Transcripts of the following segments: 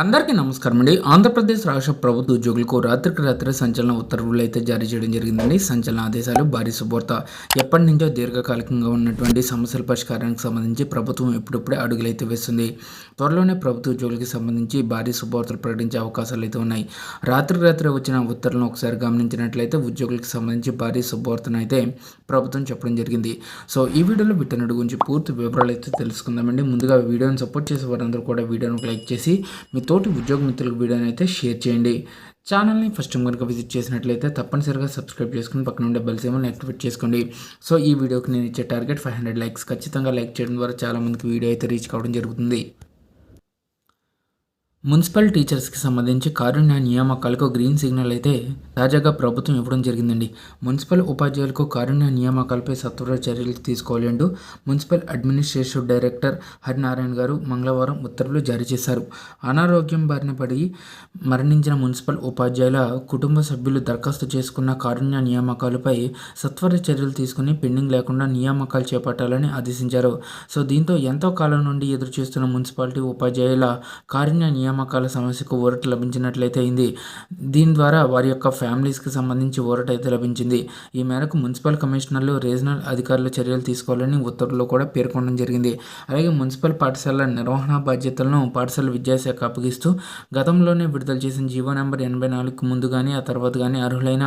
అందరికీ నమస్కారం అండి. ఆంధ్రప్రదేశ్ రాష్ట్ర ప్రభుత్వ ఉద్యోగులకు రాత్రికి రాత్రి సంచలన ఉత్తర్వులు అయితే జారీ చేయడం జరిగిందండి. సంచలన ఆదేశాలు భారీ శుభ్రత ఎప్పటి నుంచో దీర్ఘకాలికంగా ఉన్నటువంటి సమస్యల పరిష్కారానికి సంబంధించి ప్రభుత్వం ఇప్పుడిప్పుడే అడుగులైతే వేస్తుంది. త్వరలోనే ప్రభుత్వ ఉద్యోగులకు సంబంధించి భారీ శుభార్తలు ప్రకటించే అవకాశాలు అయితే ఉన్నాయి. రాత్రికి రాత్రి వచ్చిన ఉత్తర్వులను ఒకసారి గమనించినట్లయితే ఉద్యోగులకు సంబంధించి భారీ శుభార్తను అయితే ప్రభుత్వం చెప్పడం జరిగింది. సో ఈ వీడియోలో బిట్టనడు గురించి పూర్తి వివరాలు అయితే తెలుసుకుందామండి. ముందుగా వీడియోని సపోర్ట్ చేసే వారందరూ కూడా వీడియోను లైక్ చేసి మీ తోటి ఉద్యోగ మిత్రులకు వీడియోని అయితే షేర్ చేయండి. ఛానల్ని ఫస్ట్ టైం కనుక విజిట్ చేసినట్లయితే తప్పనిసరిగా సబ్స్క్రైబ్ చేసుకుని పక్కన ఉండే బెల్ సేమల్ని యాక్టివేట్ చేసుకోండి. సో ఈ వీడియోకి నేను ఇచ్చే టార్గెట్ ఫైవ్ హండ్రెడ్ లైక్స్. ఖచ్చితంగా లైక్ చేయడం ద్వారా చాలామందికి వీడియో అయితే రీచ్ కావడం జరుగుతుంది. మున్సిపల్ టీచర్స్కి సంబంధించి కారుణ్య నియామకాలకు గ్రీన్ సిగ్నల్ అయితే తాజాగా ప్రభుత్వం ఇవ్వడం జరిగిందండి. మున్సిపల్ ఉపాధ్యాయులకు కారుణ్య నియామకాలపై సత్వర చర్యలు తీసుకోవాలి అంటూ మున్సిపల్ అడ్మినిస్ట్రేటివ్ డైరెక్టర్ హరినారాయణ గారు మంగళవారం ఉత్తర్వులు జారీ చేశారు. అనారోగ్యం బారిన పడి మరణించిన మున్సిపల్ ఉపాధ్యాయుల కుటుంబ సభ్యులు దరఖాస్తు చేసుకున్న కారుణ్య నియామకాలపై సత్వర చర్యలు తీసుకుని పెండింగ్ లేకుండా నియామకాలు చేపట్టాలని ఆదేశించారు. సో దీంతో ఎంతో కాలం నుండి ఎదురు చూస్తున్న మున్సిపాలిటీ ఉపాధ్యాయుల కారుణ్య నియామ నియామకాల సమస్యకు ఊరట లభించినట్లయితే అయింది. దీని ద్వారా వారి యొక్క ఫ్యామిలీస్కి సంబంధించి ఊరట అయితే లభించింది. ఈ మేరకు మున్సిపల్ కమిషనర్లు రీజనల్ అధికారులు చర్యలు తీసుకోవాలని ఉత్తర్వుల్లో కూడా పేర్కొనడం జరిగింది. అలాగే మున్సిపల్ పాఠశాలల నిర్వహణ బాధ్యతలను పాఠశాల విద్యాశాఖ అప్పగిస్తూ గతంలోనే విడుదల చేసిన జీవో నెంబర్ ఎనభై నాలుగుకు ముందు కానీ ఆ తర్వాత కానీ అర్హులైన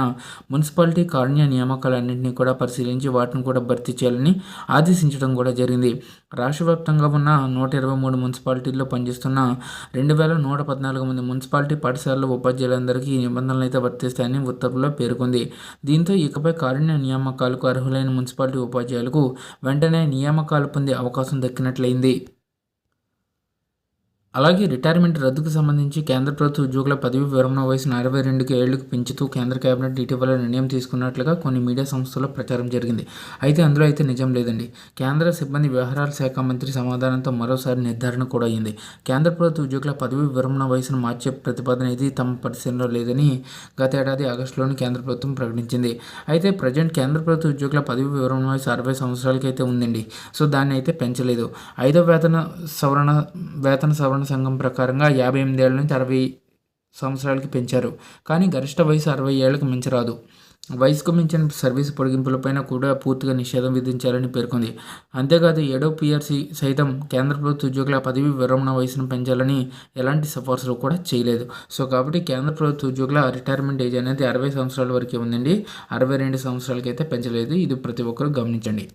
మున్సిపాలిటీ కారుణ్య నియామకాలన్నింటినీ కూడా పరిశీలించి వాటిని కూడా భర్తీ చేయాలని ఆదేశించడం కూడా జరిగింది. రాష్ట్ర వ్యాప్తంగా ఉన్న నూట ఇరవై మూడు మున్సిపాలిటీల్లో పనిచేస్తున్న రెండు వేల నూట పద్నాలుగు మంది మున్సిపాలిటీ పాఠశాలల ఉపాధ్యాయులందరికీ ఈ నిబంధనలు అయితే వర్తిస్తాయని ఉత్తర్వులో పేర్కొంది. దీంతో ఇకపై కారుణ్య నియామకాలకు అర్హులైన మున్సిపాలిటీ ఉపాధ్యాయులకు వెంటనే నియామకాలు పొందే అవకాశం దక్కినట్లయింది. అలాగే రిటైర్మెంట్ రద్దుకు సంబంధించి కేంద్ర ప్రభుత్వ ఉద్యోగుల పదవి విరమణ వయసును అరవై రెండుకి ఏళ్ళకు పెంచుతూ కేంద్ర కేబినెట్ ఇటీవల నిర్ణయం తీసుకున్నట్లుగా కొన్ని మీడియా సంస్థల్లో ప్రచారం జరిగింది. అయితే అందులో అయితే నిజం లేదండి. కేంద్ర సిబ్బంది వ్యవహారాల శాఖ మంత్రి సమాధానంతో మరోసారి నిర్ధారణ కూడా అయింది. కేంద్ర ప్రభుత్వ ఉద్యోగుల పదవి విరమణ వయసును మార్చే ప్రతిపాదన ఇది తమ పరిశీలనలో లేదని గత ఏడాది ఆగస్టులోని కేంద్ర ప్రభుత్వం ప్రకటించింది. అయితే ప్రజెంట్ కేంద్ర ప్రభుత్వ ఉద్యోగుల పదవి వివరణ వయసు అరవై సంవత్సరాలకైతే అయితే ఉందండి. సో దాన్ని అయితే పెంచలేదు. ఐదో వేతన సవరణ వేతన సవరణ సవరణ సంఘం ప్రకారంగా యాభై ఎనిమిదేళ్ళ నుంచి అరవై సంవత్సరాలకి పెంచారు. కానీ గరిష్ట వయసు అరవై ఏళ్ళకు మించరాదు. వయసుకు మించిన సర్వీసు పొడిగింపులపైన కూడా పూర్తిగా నిషేధం విధించాలని పేర్కొంది. అంతేకాదు ఏడో పిఆర్సీ సైతం కేంద్ర ప్రభుత్వ ఉద్యోగుల పదవి విరమణ వయసును పెంచాలని ఎలాంటి సిఫార్సులు కూడా చేయలేదు. సో కాబట్టి కేంద్ర ప్రభుత్వ ఉద్యోగుల రిటైర్మెంట్ ఏజ్ అనేది అరవై సంవత్సరాల వరకే ఉందండి. అరవై రెండు సంవత్సరాలకైతే పెంచలేదు. ఇది ప్రతి ఒక్కరూ గమనించండి.